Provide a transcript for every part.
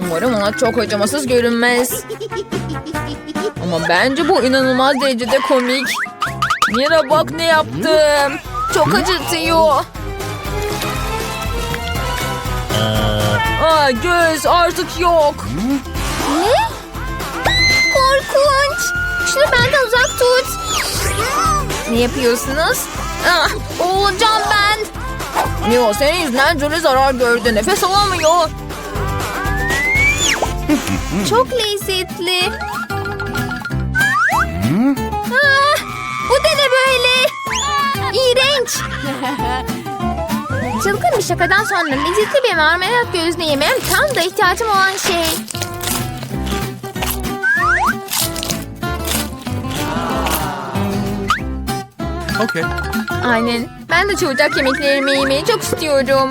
Umarım ona çok acımasız görünmez. Ama bence bu inanılmaz derecede komik. Mira bak ne yaptım. Çok acıtıyor. Aa, göz artık yok. Ne? Korkunç. Şunu benden uzak tut. Ne yapıyorsunuz? Ah, olacağım ben. Mio senin yüzünden Julie zarar gördü. Nefes alamıyor. Çok lezzetli. Ah, bu da ne böyle? İğrenç. Çılgın bir şakadan sonra lezzetli bir marmelat gözüne yemem tam da ihtiyacım olan şey. Okay. Aynen. Ben de çocuk yemeklerimi yemeyi çok istiyorum.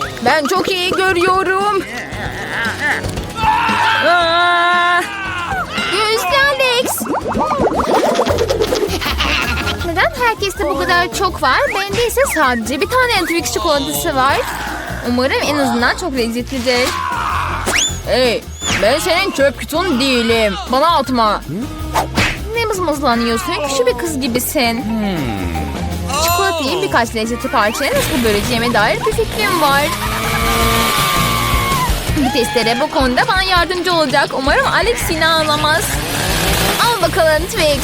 Ben çok iyi görüyorum. Aa! Gözlü Alex. Neden herkeste bu kadar çok var? Bende ise sadece bir tane Twix çikolatası var. Umarım en azından çok lezzetlidir. Hey, ben senin çöp kutun değilim. Bana atma. Ne mızmızlanıyorsun? Küçük bir kız gibisin. Çikolatayı birkaç lezzetli parçaya nasıl böleceğime dair bir fikrim var. Bu testere bu konuda bana yardımcı olacak. Umarım Alex yine ağlamaz. Al bakalım Twix.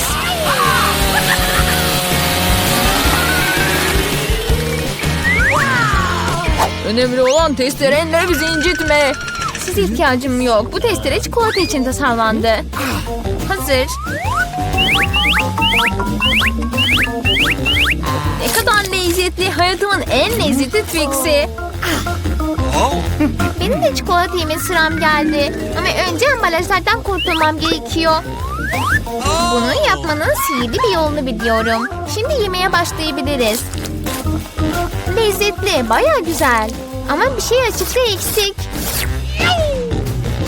Önemli olan testerenle bizi incitme. Size ihtiyacım yok. Bu testere çikolata için tasarlandı. Hazır. Ne kadar lezzetli. Hayatımın en lezzetli Twix'i. Benim de çikolata yeme sıram geldi. Ama önce ambalajlardan kurtulmam gerekiyor. Bunu yapmanın sihirli bir yolunu biliyorum. Şimdi yemeğe başlayabiliriz. Lezzetli, baya güzel. Ama bir şey açıkta eksik.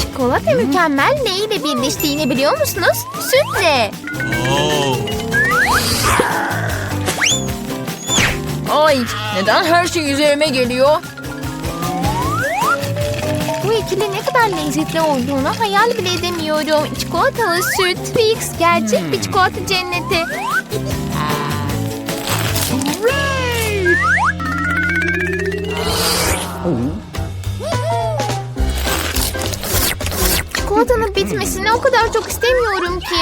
Çikolata mükemmel neyle birleştiğini biliyor musunuz? Sütle. Ay neden her şey üzerime geliyor? Bu ikili ne kadar lezzetli olduğunu hayal bile edemiyorum. Çikolatalı süt, Twix, gerçek bir çikolata cenneti. Çikolatanın bitmesini o kadar çok istemiyorum ki.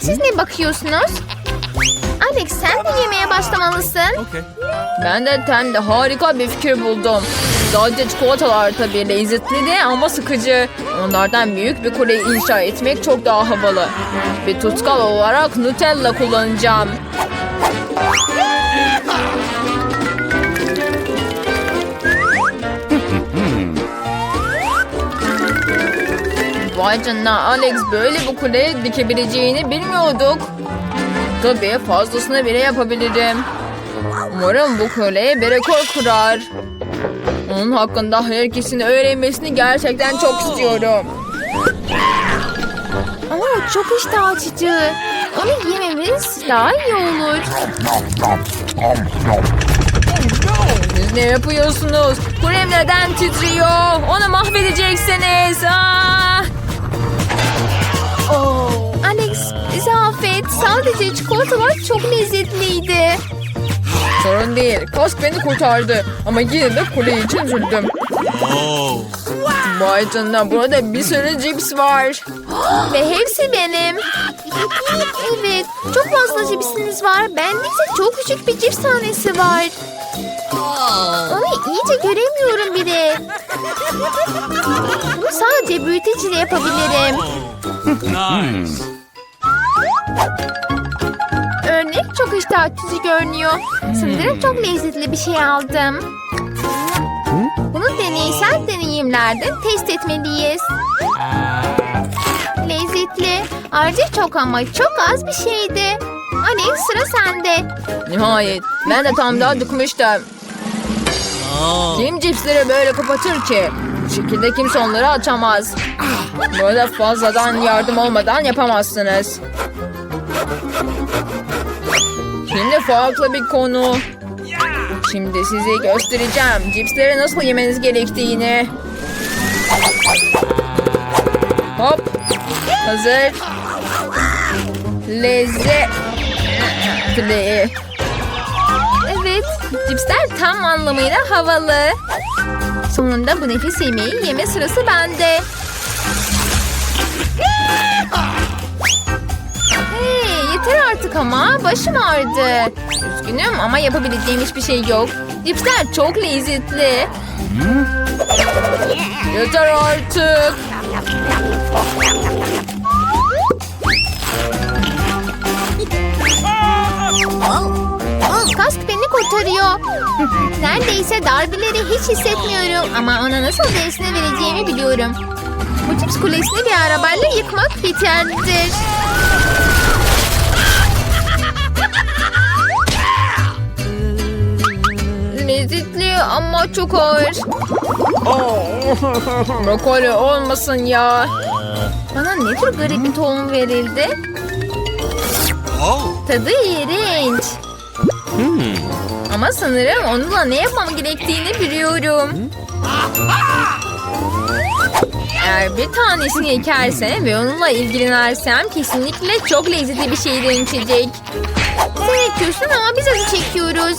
Siz ne bakıyorsunuz? Alex sen de yemeye başlamalısın. Okay. Ben de tende harika bir fikir buldum. Sadece çikolatalar tabii lezzetli de ama sıkıcı. Onlardan büyük bir kule inşa etmek çok daha havalı. Bir tutkal olarak Nutella kullanacağım. Vay canına Alex böyle bir kule dikebileceğini bilmiyorduk. Tabii fazlasını bile yapabilirim. Umarım bu kule bir rekor kurar. Onun hakkında herkesin öğrenmesini gerçekten çok istiyorum. Ama çok iştah açıcı. Onu yememiz daha iyi olur. Siz ne yapıyorsunuz? Kulem neden titriyor? Onu mahvedeceksiniz. Aa! Sadece çikolatalar çok lezzetliydi. Sorun değil. Kask beni kurtardı. Ama yine de kule için üzüldüm. Oh. Vay canına burada bir sürü cips var. Ve hepsi benim. Evet, çok fazla cipsiniz var. Bende ise çok küçük bir cips tanesi var. Ay iyice göremiyorum bile. Bunu sadece büyüteciyle yapabilirim. Nice. Örnek çok iştah açıcı görünüyor. Sanırım çok lezzetli bir şey aldım. Bunu deneysel deneyimlerde test etmeliyiz. Lezzetli. Ayrıca çok ama çok az bir şeydi. Alex sıra sende. Nihayet. Ben de tam daha dıkmıştım. Oh. Kim cipsleri böyle kapatır ki? Bu şekilde kimse onları açamaz. Böyle fazladan yardım olmadan yapamazsınız. Şimdi farklı bir konu. Şimdi size göstereceğim cipsleri nasıl yemeniz gerektiğini. Hop. Hazır. Lezzetli. Evet, cipsler tam anlamıyla havalı. Sonunda bu nefis yemeği yeme sırası bende. Yeter artık ama başım ağrıdı. Üzgünüm ama yapabileceğim hiçbir şey yok. Cipsler çok lezzetli. Yeter artık. Kask beni kurtarıyor. Neredeyse darbeleri hiç hissetmiyorum ama ona nasıl dersine vereceğimi biliyorum. Bu cips kulesini bir arabayla yıkmak yeterlidir. Lezzetli ama çok ağır. Brokoli olmasın ya. Bana ne tür garip bir tohum verildi? Tadı iğrenç. Ama sanırım onunla ne yapmam gerektiğini biliyorum. Eğer bir tanesini ekersem ve onunla ilgilenersem kesinlikle çok lezzetli bir şeye dönüşecek. Sen ekiyorsun ama biz acı çekiyoruz.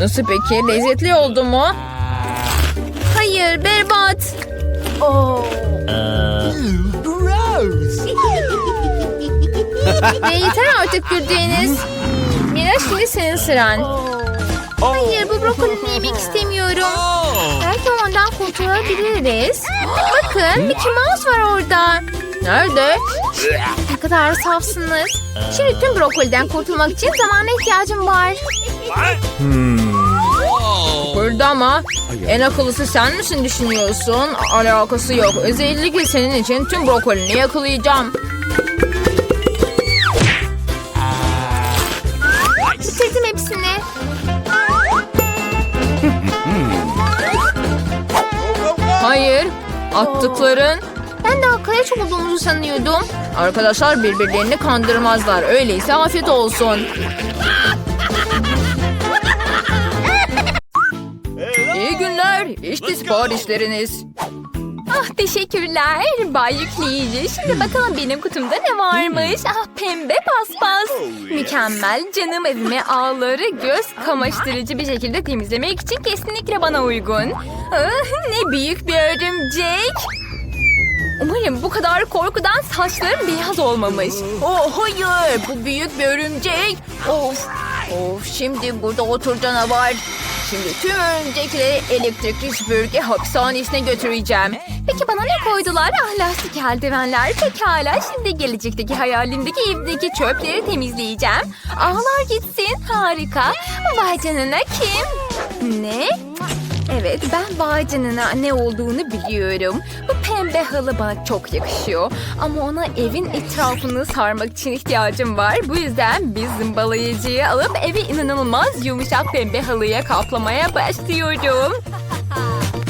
Nasıl peki? Lezzetli oldu mu? Hayır berbat. Ve yeter artık güldüğünüz. Miraç şimdi senin sıran. Hayır bu brokolini yemek istemiyorum. Oh. Belki ondan kurtulabiliriz. Bakın Mickey Mouse var orada. Nerede? Ne kadar safsınız. Şimdi tüm brokoliden kurtulmak için zamana ihtiyacım var. What? Burada ama en akıllısı sen misin düşünüyorsun? Alakası yok. Özellikle senin için tüm brokolini yakalayacağım. Bitirdim hepsini. Hayır. Attıkların Ben de arkadaş olduğumuzu sanıyordum. arkadaşlar birbirlerini kandırmazlar. Öyleyse afiyet olsun. İşte siparişleriniz. Ah teşekkürler Bay Yükleyici. Şimdi bakalım benim kutumda ne varmış. Ah pembe paspas. Mükemmel canım evime ağları göz kamaştırıcı bir şekilde temizlemek için kesinlikle bana uygun. Ah, ne büyük bir örümcek. Umarım bu kadar korkudan saçlarım beyaz olmamış. Oh hayır bu büyük bir örümcek. Of. Of şimdi burada otur canavar. Şimdi tüm örümcekleri elektrikli süpürge hapishanesine götüreceğim. Peki bana ne koydular? Ah lastik eldivenler. Pekala şimdi gelecekteki hayalimdeki evdeki çöpleri temizleyeceğim. Ağlar gitsin. Harika. Vay canına kim? Ne? Evet ben vay canına ne olduğunu biliyorum. Bu pembe halı bana çok yakışıyor. Ama ona evin etrafını sarmak için ihtiyacım var. Bu yüzden bir zımbalayıcıyı alıp evi inanılmaz yumuşak pembe halıya kaplamaya başlıyorum.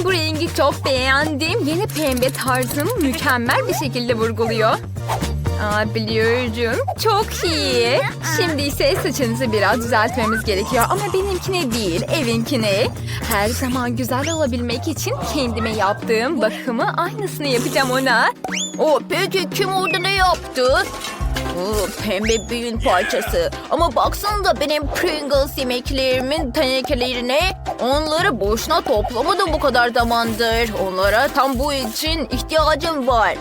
Bu rengi çok beğendim. Yeni pembe tarzım mükemmel bir şekilde vurguluyor. Aa, biliyorum. Çok iyi. Şimdi ise saçınızı biraz düzeltmemiz gerekiyor. Ama benimkine değil, evinkine. Her zaman güzel olabilmek için kendime yaptığım bakımı aynısını yapacağım ona. O peki kim orada ne yaptı? Oo, pembe bir yün parçası. Ama baksanıza benim Pringles yemeklerimin tenekelerine. Onları boşuna toplamadım bu kadar zamandır. Onlara tam bu için ihtiyacım var.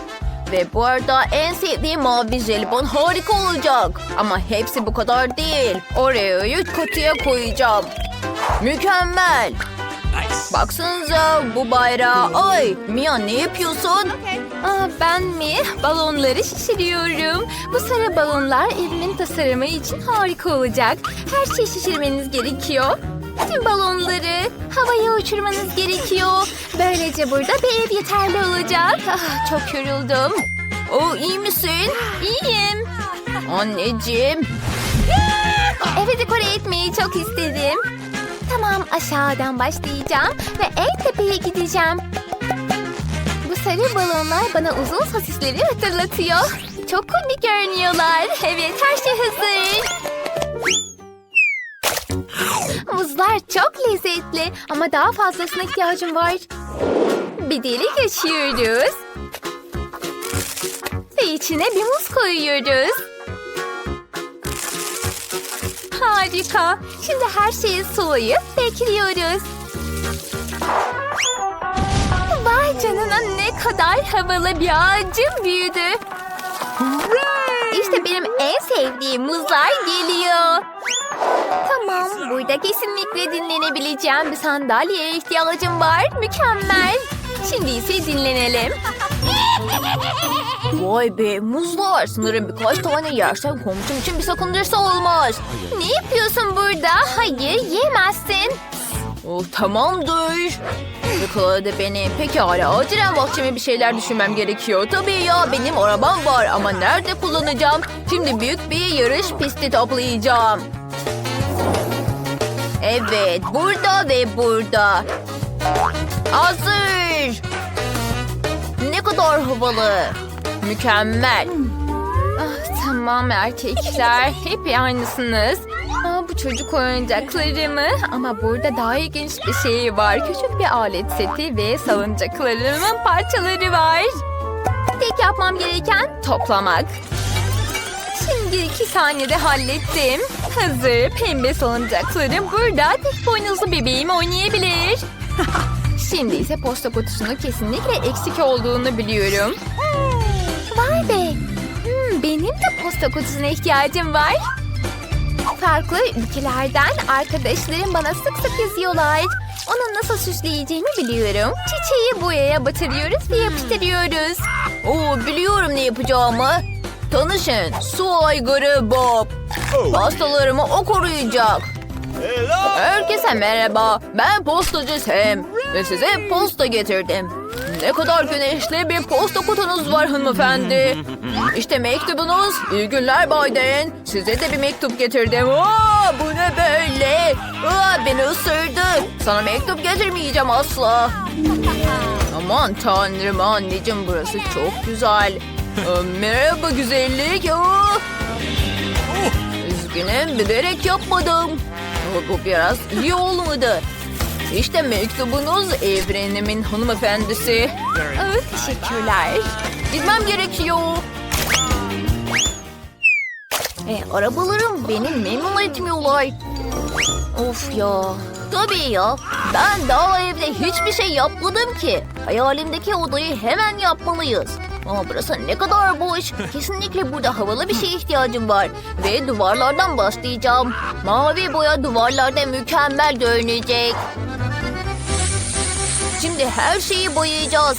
Ve bu arada en sevdiğim mavi jelibon harika olacak. Ama hepsi bu kadar değil. Oreo'yu kutuya koyacağım. Mükemmel. Baksanıza bu bayrağı. Ay Mia ne yapıyorsun? Aa, ben mi? Balonları şişiriyorum. Bu sarı balonlar evimin tasarımı için harika olacak. Her şeyi şişirmeniz gerekiyor. Tüm balonları havaya uçurmanız gerekiyor. Böylece burada bir ev yeterli olacak. Ah, çok yoruldum. O iyi misin? İyiyim. Anneciğim. Evi dekore etmeyi çok istedim. Tamam aşağıdan başlayacağım ve en tepeye gideceğim. Bu sarı balonlar bana uzun sosisleri hatırlatıyor. Çok komik görünüyorlar. Evet her şey hazır. Muzlar çok lezzetli ama daha fazlasına ihtiyacım var. Bir delik açıyoruz. Ve içine bir muz koyuyoruz. Harika. Şimdi her şeyi sulayıp bekliyoruz. Vay canına ne kadar havalı bir ağacım büyüdü. İşte benim en sevdiğim muzlar geliyor. Tamam, burada kesinlikle dinlenebileceğim bir sandalyeye ihtiyacım var. Mükemmel. Şimdi ise dinlenelim. Vay be muzlar. Sanırım birkaç tane yersen komşum için bir sakıncası olmaz. Ne yapıyorsun burada? Hayır, yemezsin. Oh, tamamdır. Yakaladı beni. Pekala acilen bahçeme bir şeyler düşünmem gerekiyor. Tabii ya benim arabam var ama nerede kullanacağım? Şimdi büyük bir yarış pisti toplayacağım. Evet burada ve burada. Hazır. Ne kadar havalı. Mükemmel. Ah, tamam erkekler. Hep aynısınız. Aa, bu çocuk oyuncakları mı? Ama burada daha ilginç bir şey var. Küçük bir alet seti ve salıncaklarımın parçaları var. Tek yapmam gereken toplamak. Şimdi iki saniyede hallettim. Hazır. Pembe salıncaklarım burada. Tek boynuzlu bebeğim oynayabilir. Şimdi ise posta kutusunu kesinlikle eksik olduğunu biliyorum. Vay be. Hmm, benim de posta kutusuna ihtiyacım var. Farklı ülkelerden arkadaşlarım bana sık sık yazıyorlar. Onu nasıl süsleyeceğimi biliyorum. Çiçeği boyaya batırıyoruz ve yapıştırıyoruz. Oo biliyorum ne yapacağımı. Tanışın su aygırı Bob. Pastalarımı o koruyacak. Herkese merhaba. Ben postacı Sam. Ve size posta getirdim. Ne kadar güneşli bir posta kutunuz var hanımefendi. İşte mektubunuz. İyi günler Biden. Size de bir mektup getirdim. Aa, bu ne böyle? Aa, beni ısırdı. Sana mektup getirmeyeceğim asla. Aman tanrım anneciğim burası çok güzel. Aa, merhaba güzellik. Aa. Üzgünüm bilerek yapmadım. Aa, Bu biraz iyi olmadı. İşte mektubunuz evrenimin hanımefendisi. Evet, teşekkürler. Gitmem gerekiyor. E, arabalarım beni memnun etmiyorlar. Of ya. Tabii ya. Ben daha evde hiçbir şey yapmadım ki. Hayalimdeki odayı hemen yapmalıyız. Ama burası ne kadar boş. Kesinlikle burada havalı bir şeye ihtiyacım var. Ve duvarlardan başlayacağım. Mavi boya duvarlarda mükemmel görünecek. Şimdi her şeyi boyayacağız.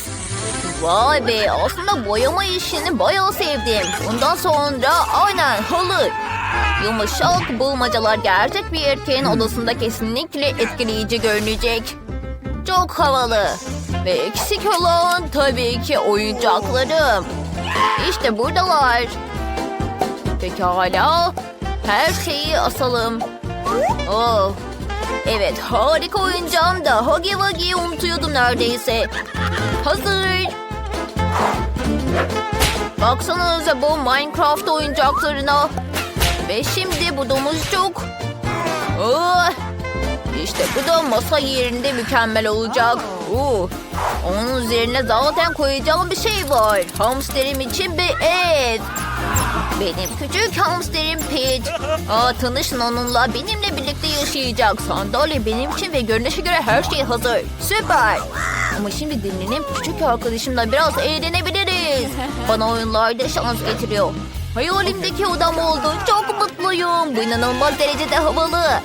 Vay be aslında boyama işini bayağı sevdim. Bundan sonra aynen halı. Yumuşak bulmacalar gerçek bir erkeğin odasında kesinlikle etkileyici görünecek. Çok havalı. Ve eksik olan tabii ki oyuncaklarım. İşte buradalar. Pekala. Her şeyi asalım. Oh. Evet harika oyuncağım da Huggy Wuggy'yi unutuyordum neredeyse. Hazır. Baksanıza bu Minecraft oyuncaklarına. Ve şimdi bu domuzcuk. İşte bu da masa yerinde mükemmel olacak. Oo, onun üzerine zaten koyacağım bir şey var. Hamsterim için bir ev. Benim küçük hamsterim Pete. Aa, tanışın onunla benimle birlikte yaşayacak. Sandalye benim için ve görünüşe göre her şey hazır. Süper. Ama şimdi dinlenip küçük arkadaşımla biraz eğlenebiliriz. Bana oyunlarda şans getiriyor. Hayalimdeki odam oldu. Çok mutluyum. Bu inanılmaz derecede havalı.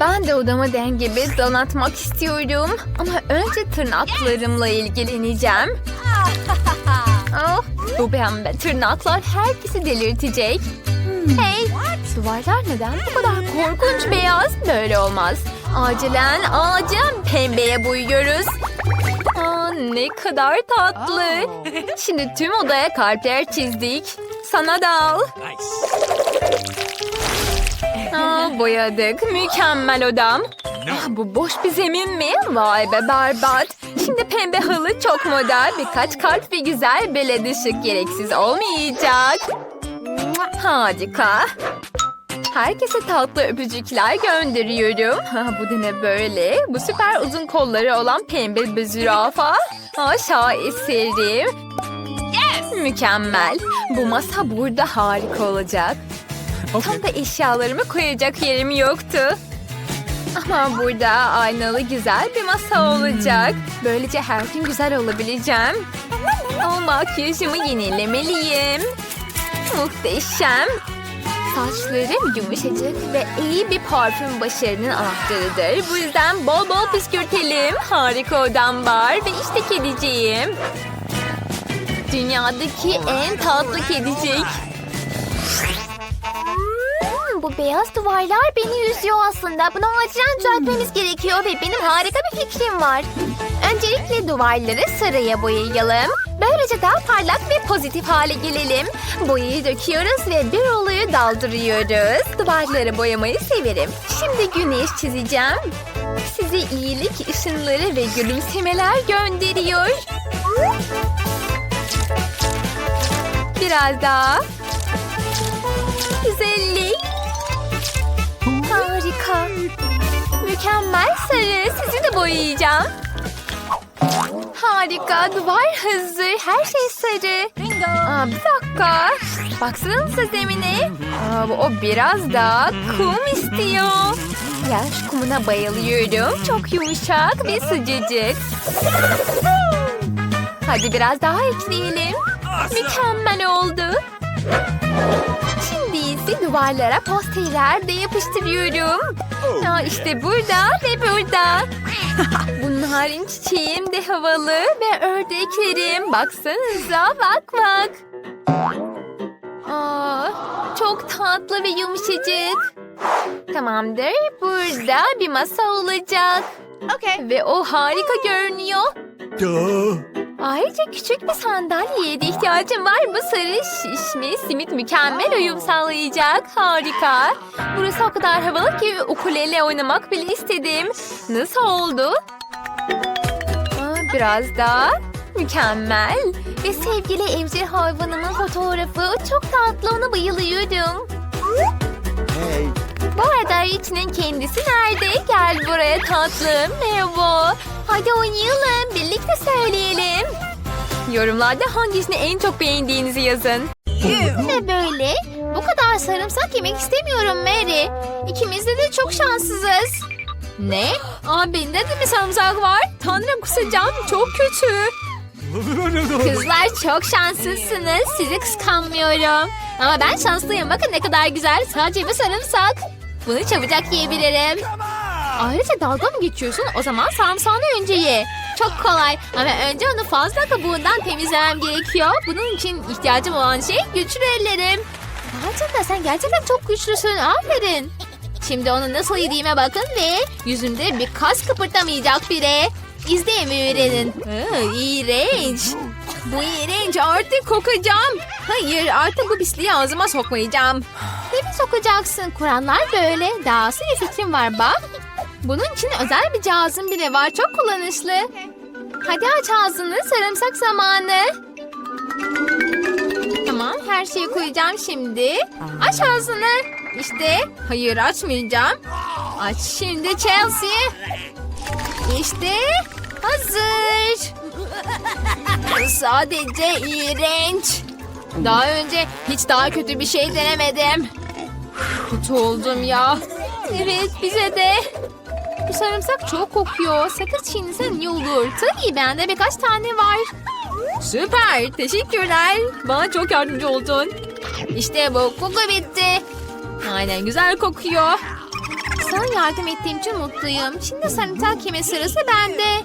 Ben de odamı dengebe donatmak istiyorum. Ama önce tırnaklarımla ilgileneceğim. Oh, bu pembe tırnaklar herkesi delirtecek. Hey, duvarlar neden bu kadar korkunç beyaz? Böyle olmaz. Acilen, acilen pembeye boyuyoruz. Aa, ne kadar tatlı. Şimdi tüm odaya kalpler çizdik. Sana da al. Nice. Aa, boyadık. Mükemmel odam. Ah, bu boş bir zemin mi? Vay be berbat. Şimdi pembe halı çok model. Birkaç kalp ve güzel bir led ışık gereksiz olmayacak. Harika. Herkese tatlı öpücükler gönderiyorum. Ha, bu da ne böyle? Bu süper uzun kolları olan pembe bir zürafa. Ha, şaheserim. Mükemmel. Bu masa burada harika olacak. Tam da eşyalarımı koyacak yerim yoktu. Ama burada aynalı güzel bir masa olacak. Böylece her gün güzel olabileceğim. O makyajımı yenilemeliyim. Muhteşem. Saçlarım yumuşacık ve iyi bir parfüm başarının anahtarıdır. Bu yüzden bol bol püskürtelim. Harika odam var ve işte kediciğim. Dünyadaki en tatlı kedicik. Bu beyaz duvarlar beni üzüyor aslında. Bunu acilen düzeltmemiz gerekiyor ve benim harika bir fikrim var. Öncelikle duvarları sarıya boyayalım. Böylece daha parlak ve pozitif hale gelelim. Boyayı döküyoruz ve bir oluyu daldırıyoruz. Duvarları boyamayı severim. Şimdi güneş çizeceğim. Size iyilik ışınları ve gülümsemeler gönderiyor. Biraz daha. Güzellik. Harika. Mükemmel sarı. Sizi de boyayacağım. Harika. Duvar hazır. Her şey sarı. Aa, bir dakika. Baksanıza zemine. Aa, o biraz daha kum istiyor. Yaş kumuna bayılıyorum. Çok yumuşak ve sıcacık. Hadi biraz daha ekleyelim. Mükemmel oldu. Şimdi ise duvarlara posterler de yapıştırıyorum. Aa, işte burada ve burada. Bunların çiçeğim de havalı ve ördeklerim. Baksanıza bak bak. Aa, çok tatlı ve yumuşacık. Tamamdır. Burada bir masa olacak. Okay. Ve o harika görünüyor. Duh. Ayrıca küçük bir sandalyeye de ihtiyacım var. Bu sarı şişme simit mükemmel uyum sağlayacak. Harika. Burası o kadar havalı ki ukulele oynamak bile istedim. Nasıl oldu? Aa, biraz daha. Mükemmel. Ve sevgili evcil hayvanımın fotoğrafı çok tatlı ona bayılıyorum. Bu arada Richie'nin kendisi nerede? Gel buraya tatlım. Merhaba. Hadi oynayalım. Birlikte söyleyelim. Yorumlarda hangisini en çok beğendiğinizi yazın. Ne böyle? Bu kadar sarımsak yemek istemiyorum Mary. İkimiz de, de çok şanssızız. Ne? Aa bende de mi sarımsak var? Tanrım kusacağım çok kötü. Kızlar çok şanslısınız. Sizi kıskanmıyorum. Ama ben şanslıyım. Bakın ne kadar güzel. Sadece bir sarımsak. Bunu çabucak yiyebilirim. Ayrıca dalga mı geçiyorsun? O zaman sarımsağını önce ye. Çok kolay. Ama önce onu fazla kabuğundan temizlemem gerekiyor. Bunun için ihtiyacım olan şey güçlü ellerim. Gerçekten sen gerçekten çok güçlüsün. Aferin. Şimdi onu nasıl yediğime bakın ve yüzümde bir kas kıpırdamayacak bile. İzleyin ve öğrenin. İğrenç. Bu iğrenç artık kokacağım. Hayır artık bu pisliği ağzıma sokmayacağım. Tabii sokacaksın. Kur'anlar böyle. Dahası bir fikrim var bak. Bunun için özel bir cihazım bile var. Çok kullanışlı. Hadi aç ağzını. Sarımsak zamanı. Tamam her şeyi koyacağım şimdi. Aç ağzını. İşte. Hayır açmayacağım. Aç şimdi Chelsea. İşte hazır. Sadece iğrenç. Daha önce hiç daha kötü bir şey denemedim. Kötü oldum ya. Evet bize de. Bu sarımsak çok kokuyor. Sakız çiğnesen iyi olur. Tabii bende birkaç tane var. Süper. Teşekkürler. Bana çok yardımcı oldun. İşte bu koku bitti. Aynen güzel kokuyor. Sana yardım ettiğim için mutluyum. Şimdi sarımsak yeme sırası bende.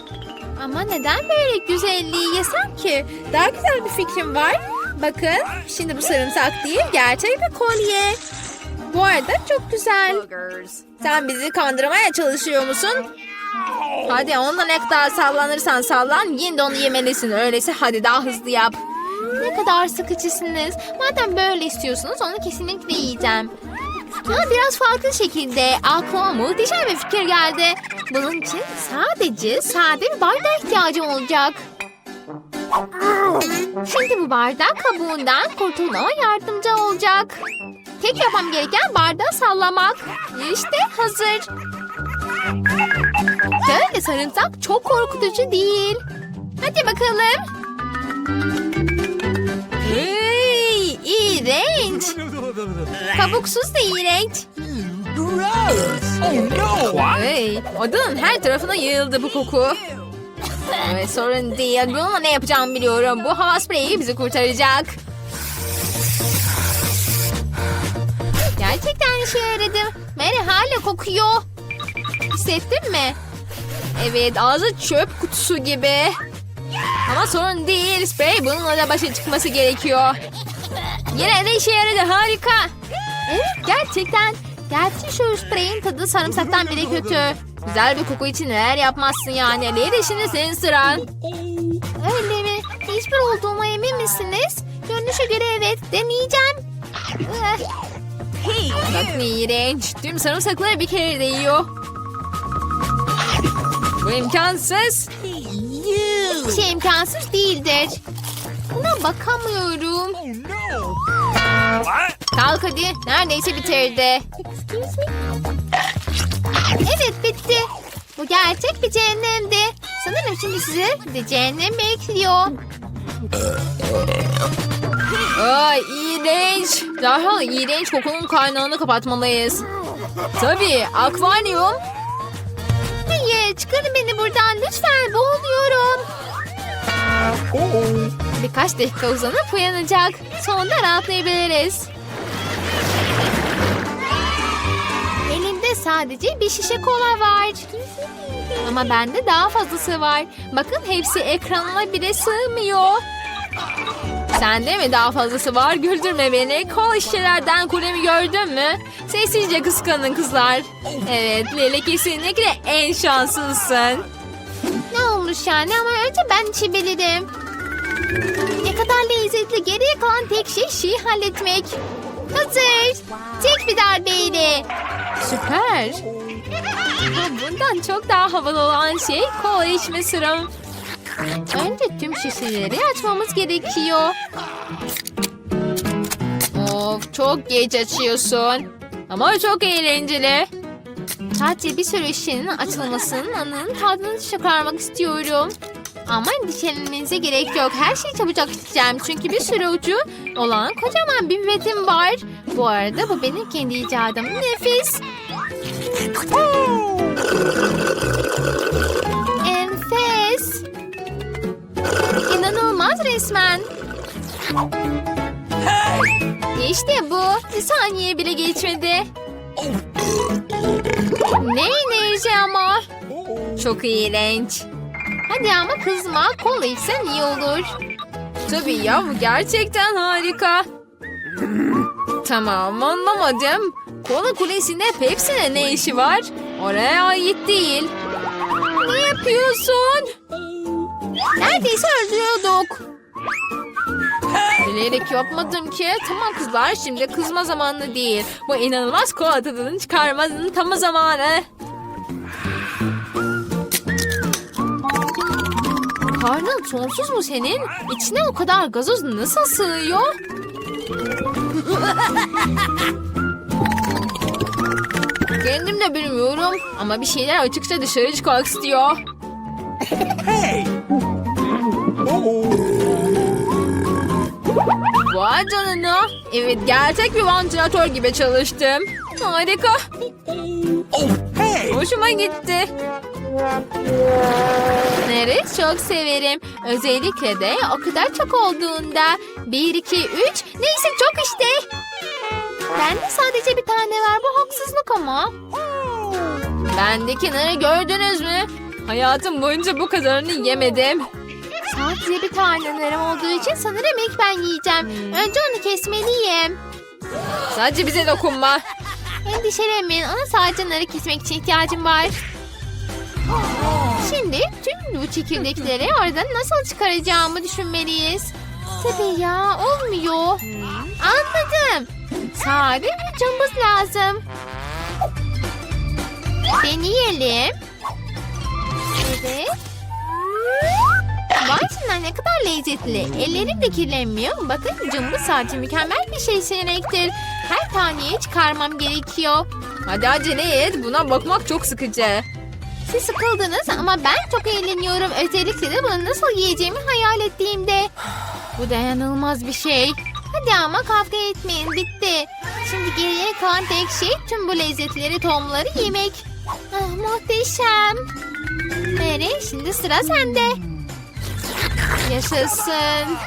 Ama neden böyle güzelliği yesem ki? Daha güzel bir fikrim var. Bakın şimdi bu sarımsak değil gerçek bir kolye. Bu arada çok güzel. Sen bizi kandırmaya çalışıyor musun? Hadi onunla ne kadar sallanırsan sallan yine de onu yemelisin. Öyleyse hadi daha hızlı yap. Ne kadar sıkıcısınız. Madem böyle istiyorsunuz onu kesinlikle yiyeceğim. Ama biraz farklı şekilde aklıma muhteşem bir fikir geldi. Bunun için sadece sade bir bardağa ihtiyacım olacak. Şimdi bu bardak kabuğundan kurtulmama yardımcı olacak. Tek yapmam gereken bardağı sallamak. İşte hazır. Böyle sarımsak çok korkutucu değil. Hadi bakalım. Kabuksuz da iğrenç. Hey, odanın her tarafına yayıldı bu koku. Evet sorun değil. Bununla ne yapacağımı biliyorum. Bu hava spreyi bizi kurtaracak. Gerçekten işe yaradı. Mary hala kokuyor. Hissettin mi? Evet ağzı çöp kutusu gibi. Ama sorun değil. Sprey bununla da başa çıkması gerekiyor. Yine de işe yaradı harika. Evet gerçekten. Gerçi şu spreyin tadı sarımsaktan bile kötü. Güzel bir koku için neler yapmazsın yani. Leyla şimdi senin sıran. Öyle mi? Hiçbir olduğuma emin misiniz? Görünüşe göre evet. Deneyeceğim. Eh. Bak ne iğrenç. Tüm sarımsakları bir kere de yiyor. Bu imkansız. Hiçbir şey imkansız değildir. Buna bakamıyorum. Kalk hadi. Neredeyse bitirdi. Evet bitti. Bu gerçek bir cehennemdi. Sanırım şimdi sizi de cehennem bekliyor. Ay iğrenç. Derhal iğrenç kokunun kaynağını kapatmalıyız. Tabii akvaryum. Hayır çıkarın beni buradan lütfen boğuluyorum. Birkaç dakika uzanıp uyanacak. Sonunda rahatlayabiliriz. Sadece bir şişe kola var. Ama bende daha fazlası var. Bakın hepsi ekranına bile sığmıyor. Sende mi daha fazlası var? Güldürme beni. Kola şişelerden kulemi gördün mü? Sessizce kıskanın kızlar. Evet Lele kesinlikle en şanslısın. Ne olmuş yani ama önce ben içebilirim. Ne kadar lezzetli. Geriye kalan tek şey şeyi halletmek. Hazır. Tek bir darbeyle. Süper. Bundan çok daha havalı olan şey kola içme sıram. Önce tüm şişeleri açmamız gerekiyor. Of çok geç açıyorsun. Ama çok eğlenceli. Sadece bir sürü şişenin açılmasının anının tadını çıkarmak istiyorum. Ama endişelenmenize gerek yok. Her şeyi çabucak içeceğim. Çünkü bir sürü ucu olan kocaman bir pipetim var. Bu arada bu benim kendi icadım. Nefis. Enfes. İnanılmaz resmen. İşte bu. Bir saniye bile geçmedi. Ne enerji ama. Çok iğrenç. Hadi ama kızma. Kola içsen iyi olur. Tabii ya bu gerçekten harika. Tamam anlamadım. Kola kulesinde Pepsi'ne ne işi var? Oraya ait değil. Ne yapıyorsun? Neredeyse öldürüyorduk. Bilerek yapmadım ki. Tamam kızlar şimdi kızma zamanı değil. Bu inanılmaz kola tadını çıkarmanın tam zamanı. Karnın sonsuz mu senin? İçine o kadar gazoz nasıl sığıyor? Kendim de bilmiyorum ama bir şeyler açıkça dışarı çıkmak istiyor. Hey! Vay canına. Evet gerçek bir vantilatör gibi çalıştım. Harika. Oh, hey! Hoşuma gitti. Neri çok severim. Özellikle de o kadar çok olduğunda. Bir, iki, üç. Neyse çok işte. Bende sadece bir tane var. Bu haksızlık ama. Bendeki narı gördünüz mü? Hayatım boyunca bu kadarını yemedim. Sadece bir tane narım olduğu için sanırım ilk ben yiyeceğim. Önce onu kesmeliyim. Sadece bize dokunma. Endişelenmeyin. Ona sadece narı kesmek için ihtiyacım var. Şimdi tüm bu çekirdekleri oradan nasıl çıkaracağımı düşünmeliyiz. Tabii ya olmuyor. Anladım. Sade bir cımbız lazım. Deneyelim. Evet. Vay ne kadar lezzetli. Ellerim de kirlenmiyor. Bakın cımbız sadece mükemmel bir şey seçenektir. Her taneyi çıkarmam gerekiyor. Hadi acele et. Buna bakmak çok sıkıcı. Siz sıkıldınız ama ben çok eğleniyorum. Özellikle de bunu nasıl yiyeceğimi hayal ettiğimde. Bu dayanılmaz bir şey. Hadi ama kavga etmeyin bitti. Şimdi geriye kalan tek şey tüm bu lezzetleri tohumları yemek. Ah, muhteşem. Mary şimdi sıra sende. Yaşasın.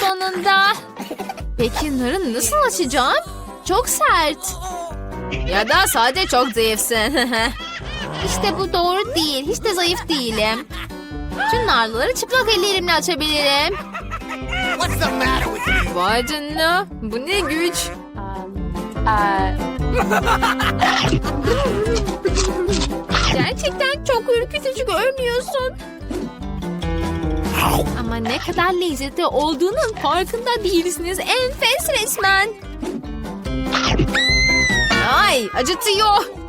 Sonunda. Peki narı nasıl açacağım? Çok sert. Ya da sadece çok zayıfsın. İşte bu doğru değil. Hiç de zayıf değilim. Tüm narları çıplak ellerimle açabilirim. What's the matter with you? Vay canına. Bu ne güç. Gerçekten çok ürkütücü görünüyorsun. Ama ne kadar lezzetli olduğunun farkında değilsiniz. Enfes resmen. Ay acıtıyor.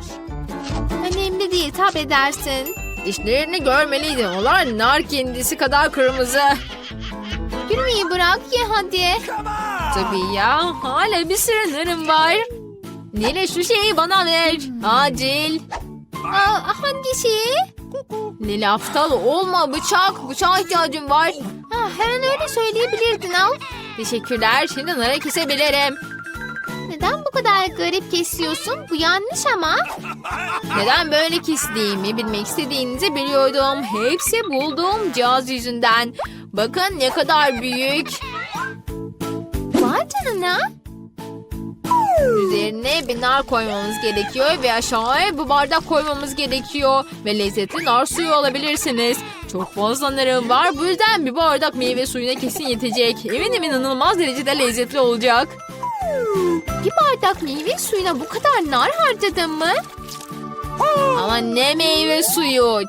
Önemli değil tab edersin. Dişlerini görmeliydin. Onlar nar kendisi kadar kırmızı. Gülmeyi bırak ye hadi. Tabii ya. Hala bir sürü narım var. Nile şu şeyi bana ver. Acil. Aa, hangi şeyi? Nile aptal olma bıçak. Bıçağa ihtiyacım var. Ha, hemen öyle söyleyebilirdin al. Teşekkürler. Şimdi narı kesebilirim. Neden bu kadar garip kesiyorsun? Bu yanlış ama. Neden böyle kestiğimi bilmek istediğinizi biliyordum. Hepsi bulduğum cihaz yüzünden. Bakın ne kadar büyük. Vay canına. Üzerine bir nar koymamız gerekiyor ve aşağıya bu bardak koymamız gerekiyor. Ve lezzetli nar suyu alabilirsiniz. Çok fazla narım var. Bu yüzden bir bardak meyve suyuna kesin yetecek. Eminim inanılmaz derecede lezzetli olacak. Bir bardak meyve suyuna bu kadar nar harcadın mı? Ama ne meyve suyu.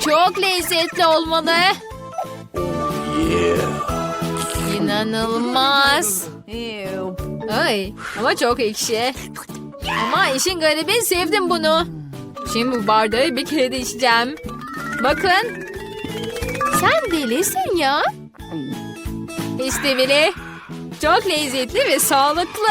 Çok lezzetli olmalı. İnanılmaz. Ay ama çok ekşi. Ama işin garibi sevdim bunu. Şimdi bu bardağı bir kere de içeceğim. Bakın Sen delisin ya. işte bile. Çok lezzetli ve sağlıklı.